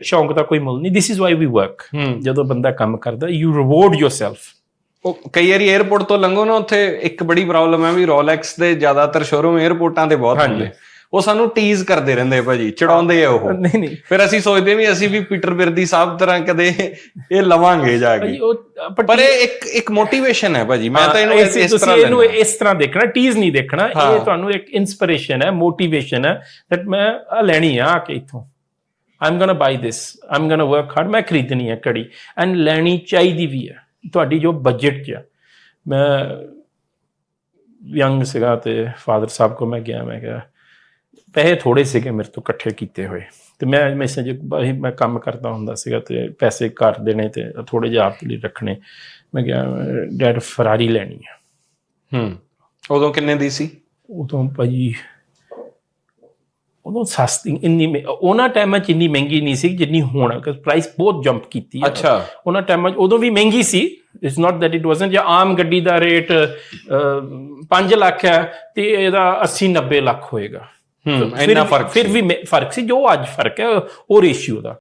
ਸ਼ੌਂਕ ਦਾ ਕੋਈ ਮੁੱਲ ਨਹੀਂ। This is why we work ਜਦੋਂ ਬੰਦਾ ਕੰਮ ਕਰਦਾ ਯੂ ਰਿਵਾਰਡ ਯੋਰਸੈਲਫ ਉਹ ਕਈ ਵਾਰੀ 에어ਪੋਰਟ ਤੋਂ ਲੰਘੋ ਨਾ ਉੱਥੇ ਇੱਕ ਬੜੀ ਪ੍ਰੋਬਲਮ ਹੈ ਵੀ ਰੋਲੈਕਸ ਦੇ ਜ਼ਿਆਦਾਤਰ ਸ਼ੋਰੂਮ 에어ਪੋਰਟਾਂ ਤੇ ਬਹੁਤ ਹੁੰਦੇ। ਉਹ ਸਾਨੂੰ ਟੀਜ਼ ਕਰਦੇ ਰਹਿੰਦੇ ਭਾਜੀ ਚੜਾਉਂਦੇ ਆ ਉਹ। ਨਹੀਂ ਨਹੀਂ। ਫਿਰ ਅਸੀਂ ਸੋਚਦੇ ਵੀ ਅਸੀਂ ਵੀ ਪੀਟਰ ਬਿਰਦੀ ਸਾਹਿਬ ਤਰ੍ਹਾਂ ਕਦੇ ਇਹ ਲਵਾਂਗੇ ਜਾ ਕੇ। ਪਰ ਇਹ ਇੱਕ ਇੱਕ ਮੋਟੀਵੇਸ਼ਨ ਹੈ ਭਾਜੀ। ਮੈਂ ਤਾਂ ਇਹਨੂੰ ਇਸ ਤਰ੍ਹਾਂ ਤੁਸੀਂ ਇਹਨੂੰ ਇਸ ਤਰ੍ਹਾਂ ਦੇਖਣਾ ਟੀਜ਼ ਨਹੀਂ ਦੇਖਣਾ। ਇਹ ਤੁਹਾਨੂੰ ਇੱਕ ਇਨਸਪੀਰੇਸ਼ਨ ਹੈ ਮੋਟੀਵੇਸ਼ਨ ਹੈ ਦੈਟ ਮੈਂ ਆ ਲੈਣੀ ਆ ਕਿ ਇਥੋਂ। I'm gonna buy this I'm gonna work hard ਮੈਂ ਖਰੀਦਣੀ ਹੈ ਘੜੀ ਐਂਡ ਲੈਣੀ ਚਾਹੀਦੀ ਵੀ ਹੈ। ਤੁਹਾਡੀ ਜੋ ਬਜਟ 'ਚ ਹੈ ਮੈਂ ਯੰਗ ਸੀਗਾ ਤੇ ਫਾਦਰ ਸਾਹਿਬ ਕੋ ਮੈਂ ਗਿਆ। ਮੈਂ ਕਿਹਾ ਪੈਸੇ ਥੋੜੇ ਸੀਗੇ ਮੇਰੇ ਤੋਂ ਇਕੱਠੇ ਕੀਤੇ ਹੋਏ। ਤੇ ਮੈਂ ਮੈਸੇਜ ਮੈਂ ਕੰਮ ਕਰਦਾ ਹੁੰਦਾ ਸੀਗਾ ਤੇ ਪੈਸੇ ਘਰ ਦੇਣੇ ਤੇ ਥੋੜੇ ਜਿਹਾ ਆਪ ਲਈ ਰੱਖਣੇ। ਮੈਂ ਕਿਹਾ ਡੈਡ ਫਰਾਰੀ ਲੈਣੀ ਆ ਹੂੰ। ਉਦੋਂ ਕਿੰਨੇ ਦੀ ਸੀ? ਉਦੋਂ ਭਾਜੀ ਉਦੋਂ ਸਸਤੀ ਇੰਨੀ ਮਹਿ- ਉਹਨਾਂ ਟਾਈਮਾਂ 'ਚ ਇੰਨੀ ਮਹਿੰਗੀ ਨਹੀਂ ਸੀ ਜਿੰਨੀ ਹੁਣ ਕਿ ਪ੍ਰਾਈਸ ਬਹੁਤ ਜੰਪ ਕੀਤੀ ਹੈ ਅੱਛਾ। ਉਹਨਾਂ ਟਾਈਮਾਂ 'ਚ ਉਦੋਂ ਵੀ ਮਹਿੰਗੀ ਸੀ। It's not that it wasn't ਜਾਂ ਆਮ ਗੱਡੀ ਦਾ ਰੇਟ 5 ਲੱਖ ਹੈ ਤੇ ਇਹਦਾ 80 90 ਲੱਖ ਹੋਏਗਾ। ਹੂੰ ਇੰਨਾ ਫ਼ਰਕ ਫਿਰ ਵੀ ਮੇ- ਫ਼ਰਕ ਸੀ ਜੋ ਅੱਜ ਫ਼ਰਕ ਹੈ ਉਹ ਰੇਸ਼ੀਓ ਦਾ।